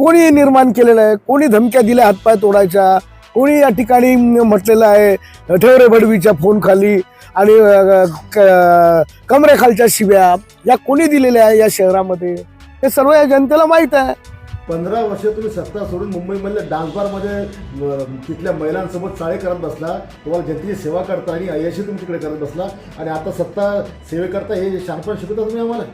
कोणी निर्माण केलेलं आहे? कोणी धमक्या दिल्या हातपाय तोडायच्या? कोणी या ठिकाणी म्हटलेलं आहे ठेवरे भडवीच्या फोन खाली आणि कमरेखालच्या शिव्या या कोणी दिलेल्या आहे या शहरामध्ये? हे सर्व या जनतेला माहीत आहे. पंधरा वर्ष तुम्ही सत्ता सोडून मुंबईमधल्या डान्स बारमध्ये अं, तिथल्या महिलांसोबत चाळे करत बसला तुम्हाला जनतेची सेवा करता आणि अयशी तुम्ही तिकडे करत बसला आणि आता सत्ता सेवेकरता हे शानपण शिकवता तुम्ही आम्हाला?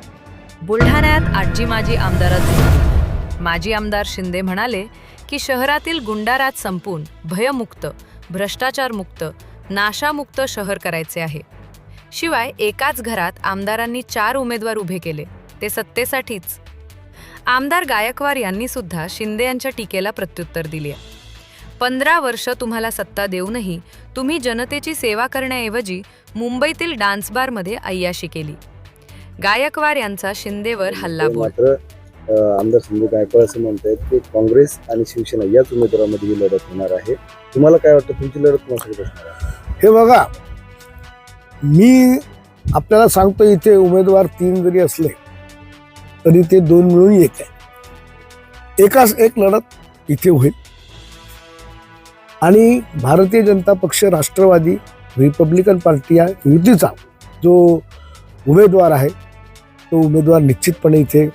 बुलढाण्यात आजी माजी आमदारात माजी आमदार शिंदे म्हणाले की शहरातील गुंडाराज संपून भयमुक्त भ्रष्टाचारमुक्त नाशामुक्त शहर करायचे आहे. शिवाय एकाच घरात आमदारांनी चार उमेदवार उभे केले ते सत्तेसाठीच. आमदार गायकवाड यांनी सुद्धा शिंदे यांच्या टीकेला प्रत्युत्तर दिले. पंधरा वर्ष तुम्हाला सत्ता देऊनही तुम्ही जनतेची सेवा करण्याऐवजी मुंबईतील डान्स बारमध्ये अय्याशी केली. गायकवाड यांचा शिंदेवर हल्लाबोल मात्र अ, आमदार संजय गायकवाड असं म्हणत आहेत की काँग्रेस आणि शिवसेना याच उमेदवारामध्ये ही लढत होणार आहे. तुम्हाला काय वाटतं तुमची लढत कोणासाठी असणार आहे? हे बघा मी आपल्याला सांगतो इथे उमेदवार तीन जरी असले तरी ते दोन मिळून एक आहे एकाच एक लढत इथे होईल. आणि भारतीय जनता पक्ष राष्ट्रवादी रिपब्लिकन पार्टी या युतीचा जो उमेदवार आहे तो उमेदवार निश्चितपणे इथे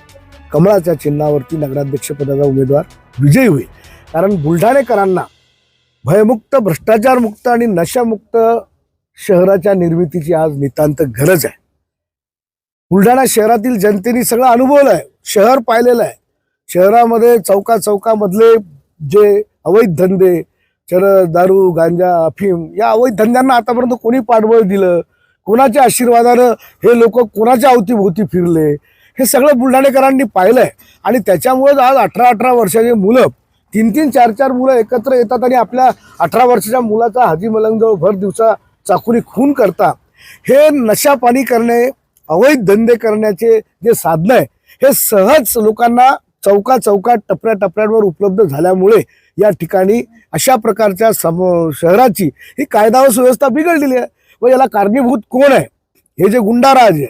कमळाच्या चिन्हावरती नगराध्यक्षपदाचा उमेदवार विजयी होईल. कारण बुलढाणेकरांना भयमुक्त भ्रष्टाचारमुक्त आणि नशामुक्त शहराच्या निर्मितीची आज नितांत गरज आहे. बुलढाणा शहरातील जनतेने सगळं अनुभवलं आहे शहर पाहिलेलं आहे. शहरामध्ये चौका चौकामधले जे अवैध धंदे चरस दारू गांजा अफीम या अवैध धंद्यांना आतापर्यंत कोणी पाठबळ दिलं? कोणाच्या आशीर्वादानं हे लोक कोणाच्या अवतीभोवती फिरले? हे सगळं बुलढाणेकरांनी पाहिलं आहे आणि त्याच्यामुळेच आज अठरा अठरा वर्षाची मुलं तीन तीन चार चार मुलं एकत्र येतात आणि आपल्या अठरा वर्षाच्या मुलाचा हाजी मलंगजवळ भर दिवसा चाकुरी खून करता हे नशापाणी करणे अवैध धंदे करण्याचे जे साधनं आहे हे सहज लोकांना चौका चौकात टपऱ्या टपऱ्यांवर उपलब्ध झाल्यामुळे या ठिकाणी अशा प्रकारच्या सम शहराची ही कायदा व सुव्यवस्था बिघडलेली आहे. व याला कारणीभूत कोण आहे? हे जे गुंडाराज आहे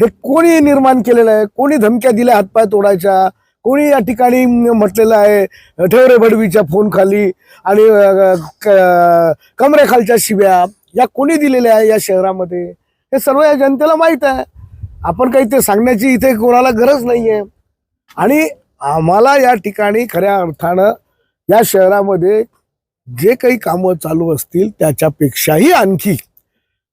हे कोणी निर्माण केलेलं आहे? कोणी धमक्या दिल्या हातपाय तोडायच्या? कोणी या ठिकाणी म्हटलेलं आहे ठेवरे भडवीच्या फोन खाली आणि कमरेखालच्या शिव्या या कोणी दिलेल्या आहे या शहरामध्ये? हे सर्व या जनतेला माहीत आहे. आपण काही ते सांगण्याची इथे कोणाला गरज नाही आहे आणि आम्हाला या ठिकाणी खऱ्या अर्थानं या शहरामध्ये जे काही कामं चालू असतील त्याच्यापेक्षाही आणखी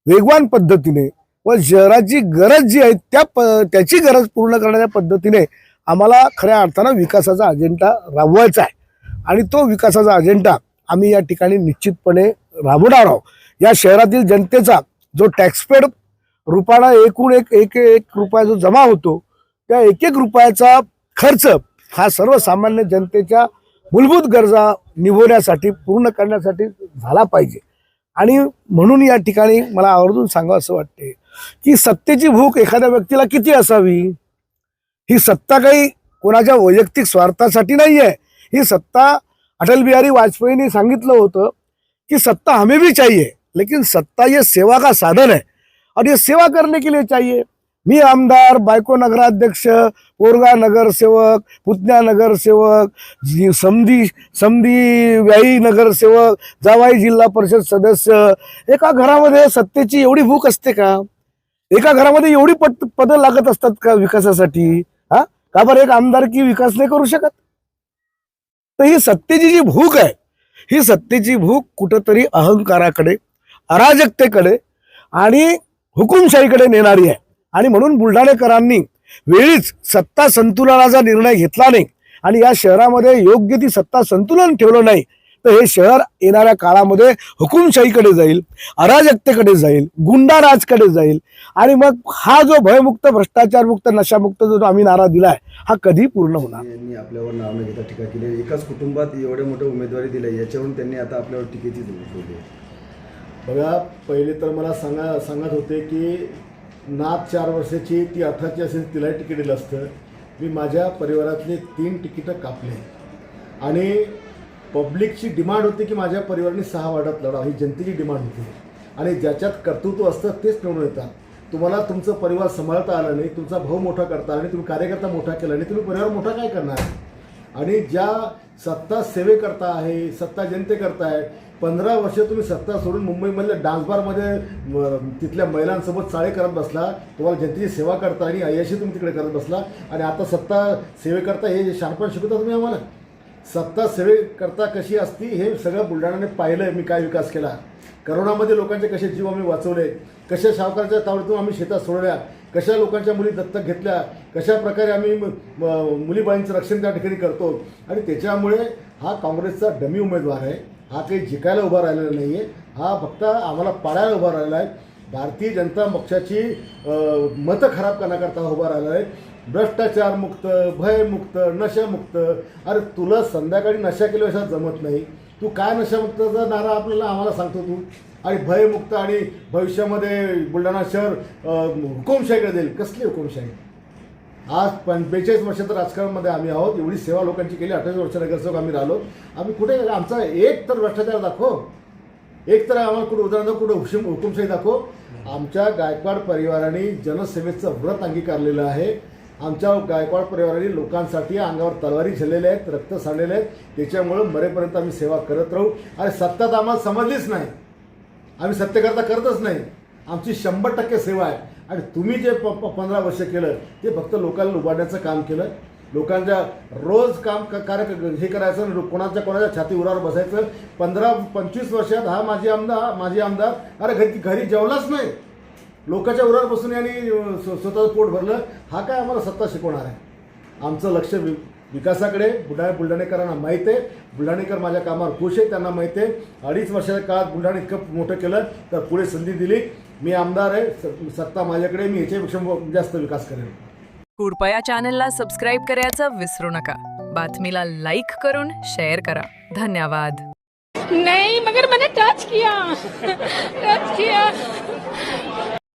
वेगवान पद्धतीने व शहराची गरज जी आहे त्या प त्याची गरज पूर्ण करण्याच्या पद्धतीने आम्हाला खऱ्या अर्थानं विकासाचा अजेंडा राबवायचा आहे. आणि तो विकासाचा अजेंडा आम्ही या ठिकाणी निश्चितपणे राबवणार आहोत. या शहरातील जनतेचा जो टॅक्सपेड रुपयाला एकूण एक एक एक रुपया जो जमा होतो त्या एक एक रुपयाचा खर्च हा सर्वसामान्य जनतेच्या मूलभूत गरजा निभवण्यासाठी पूर्ण करण्यासाठी झाला पाहिजे. आणि म्हणून या ठिकाणी मला आवर्जून सांगावं असं वाटते की सत्तेची भूक एखाद्या व्यक्तीला किती असावी? ही सत्ता काही कोणाच्या वैयक्तिक स्वार्थासाठी नाही आहे ही सत्ता अटल बिहारी वाजपेयींनी सांगितलं होतं कि सत्ता हमें भी चाहिए लेकिन सत्ता ये सेवा का साधन है. और ये सेवा करने के लिए चाहिए. मी आमदार बायको नगराध्यक्ष पोरगा नगरसेवक पुतण्या नगरसेवक समधी समधी व्याई नगरसेवक जावाई जिल्हा परिषद सदस्य एका घरामध्ये सत्तेची एवढी भूक असते का? एका घरामध्ये एवढी पद पदं लागत असतात का विकासासाठी? हा? का बरं एक आमदारकी विकास नाही करू शकत? तर ही सत्तेची जी भूक आहे ही सत्तेची भूक कुठंतरी अहंकाराकडे अराजकतेकडे आणि हुकुमशाहीकडे नेणारी आहे. आणि म्हणून बुलढाणेकरांनी वेळीच सत्ता संतुलनाचा निर्णय घेतला नाही आणि या शहरामध्ये योग्य ती सत्ता संतुलन ठेवलं नाही तर हे शहर येणाऱ्या काळामध्ये हुकुमशाहीकडे जाईल अराजकतेकडे जाईल गुंडाराजकडे जाईल. आणि मग हा जो भयमुक्त भ्रष्टाचारमुक्त नशामुक्त जो आम्ही नारा दिलाय हा कधी पूर्ण होणार? यांनी आपल्यावर नाव न घेता टीका केली एकाच कुटुंबात एवढ्या मोठ्या उमेदवारी दिल्या याच्यावरून त्यांनी आता आपल्यावर टीकेची. बघा पहिले तर मला सांगा सांगत होते की नात चार वर्षाची ती अठराची असेल तिलाही तिकीट दिलं असतं. मी माझ्या परिवारातले तीन तिकीटं कापले. आणि पब्लिकची डिमांड होती की माझ्या परिवाराने सहा वार्डात लढा ही जनतेची डिमांड होती. आणि ज्याच्यात कर्तृत्व असतं तेच निवडून येतात तुम्हाला तुमचं परिवार सांभाळता आलं नाही तुमचा भाऊ मोठा करता आणि तुम्ही कार्यकर्ता मोठा केला नाही तुम्ही परिवार मोठा काय करणार? आणि ज्या सत्ता सेवेकरता आहे सत्ता जनतेकरता आहे पंधरा वर्ष तुम्ही सत्ता सोडून मुंबईमधल्या डान्स बारमध्ये तिथल्या महिलांसोबत चाळे करत बसला तुम्हाला जनतेची सेवा करता आणि अयशी तुम्ही तिकडे करत बसला. आणि आता सत्ता सेवेकरता हे शार्पण शिकवता तुम्ही आम्हाला? सत्ता सेवेकरता कशी असती हे सगळं बुलढाण्याने पाहिलं आहे मी काय विकास केला. करोनामध्ये लोकांचे कसे जीव आम्ही वाचवले कशा सावकाराच्या तावडीतून आम्ही शेतात सोडल्या कशा लोकांच्या मुली दत्तक घेतल्या कशा प्रकारे आम्ही मुलीबाईंचं रक्षण त्या ठिकाणी करतो. आणि त्याच्यामुळे हा काँग्रेसचा डमी उमेदवार आहे हा काही जिकायला उभा राहिलेला नाही आहे हा फक्त आम्हाला पाडायला उभा राहिला आहे भारतीय जनता पक्षाची मतं खराब करण्याकरता उभा राहिला आहे. भ्रष्टाचारमुक्त भयमुक्त नशामुक्त अरे तुला संध्याकाळी नशा केल्याशिवाय जमत नाही. तू काय नशामुक्तचा नारा आपल्याला आम्हाला सांगतो तू. आणि भयमुक्त आणि भविष्यामध्ये बुलढाणा शहर हुकुमशाहीकडे देईल कसली हुकुमशाही? आज पण बेचाळीस वर्षात राजकारणामध्ये आम्ही आहोत. एवढी सेवा लोकांची केली. अठ्ठावीस वर्ष नगरसेवक आम्ही राहिलो. आम्ही कुठे आमचा एक तर भ्रष्टाचार दाखव. एक तर आम्हाला कुठं उदाहरण कुठं हुकुम हुकुमशाही दाखव. आमच्या गायकवाड परिवाराने जनसेवेचं व्रत अंगीकारलेलं आहे. आमच्या गायकवाड परिवाराने लोकांसाठी अंगावर तलवारी झेललेल्या आहेत रक्त सांडलेले आहेत. त्याच्यामुळं मरेपर्यंत आम्ही सेवा करत राहू. आणि सत्ता तर आम्हाला समजलीच नाही. आम्ही सत्यकर्ता करतच नाही. आमची शंभर टक्के सेवा आहे. आणि तुम्ही जे प प- पंधरा वर्ष केलं ते फक्त लोकांना उभारण्याचं काम केलं. लोकांच्या रोज काम क- कार्य क- हे करायचं आणि कोणाच्या कोणाच्या छाती उरावर बसायचं. पंधरा पंचवीस वर्षात हा माझी आमदार माझी आमदार अरे घरी घरी जेवलाच नाही. लोकांच्या उरावर बसून यांनी स्वतःचं पोट भरलं. हा काय आम्हाला सत्ता शिकवणार आहे? आमचं लक्ष वि विकासाकडे बुलढाणा बुलढाणेकरांना माहीत आहे. बुलढाणेकर माझ्या कामावर खुश आहे त्यांना माहीत आहे. अडीच वर्षाच्या काळात बुलढाणा इतकं मोठं केलं तर पुढे संधी दिली. मी आमदार आहे सत्ता माझ्याकडे मी याच्यापेक्षा जास्त विकास करेन. कृपया चॅनलला सबस्क्राईब करायचं विसरू नका. बातमीला लाईक करून शेअर करा. धन्यवाद. नहीं मगर मैंने टच किया. Touch KIA.